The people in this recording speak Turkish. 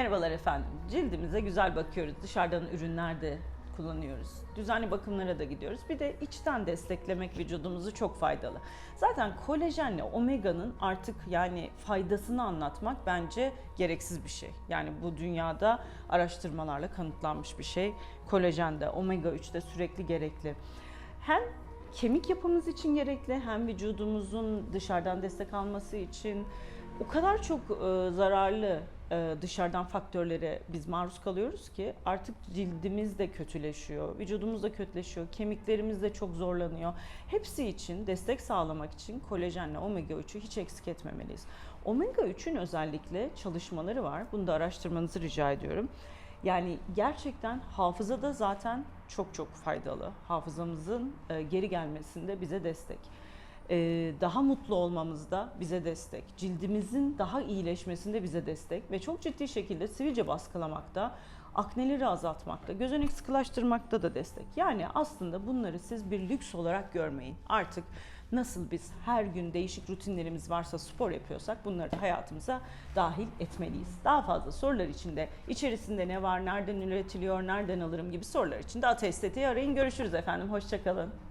Merhabalar efendim. Cildimize güzel bakıyoruz. Dışarıdan ürünler de kullanıyoruz. Düzenli bakımlara da gidiyoruz. Bir de içten desteklemek vücudumuzu çok faydalı. Zaten kolajenle omega'nın artık yani faydasını anlatmak bence gereksiz bir şey. Yani bu dünyada araştırmalarla kanıtlanmış bir şey. Kolajen de omega 3 de sürekli gerekli. Hem kemik yapımız için gerekli hem vücudumuzun dışarıdan destek alması için o kadar çok e, zararlı dışarıdan faktörlere biz maruz kalıyoruz ki artık cildimiz de kötüleşiyor, vücudumuz da kötüleşiyor, kemiklerimiz de çok zorlanıyor. Hepsi için destek sağlamak için kolajenle omega 3'ü hiç eksik etmemeliyiz. Omega 3'ün özellikle çalışmaları var. Bunu da araştırmanızı rica ediyorum. Yani gerçekten hafızada zaten çok çok faydalı. Hafızamızın e, geri gelmesinde bize destek. E, daha mutlu olmamızda bize destek. Cildimizin daha iyileşmesinde bize destek ve çok ciddi şekilde sivilce baskılamakta, akneleri azaltmakta, gözenek sıkılaştırmakta da destek. Yani aslında bunları siz bir lüks olarak görmeyin. Artık nasıl biz her gün değişik rutinlerimiz varsa spor yapıyorsak bunları hayatımıza dahil etmeliyiz. Daha fazla sorular için de içerisinde ne var, nereden üretiliyor, nereden alırım gibi sorular için de Estetiği arayın. Görüşürüz efendim. Hoşçakalın.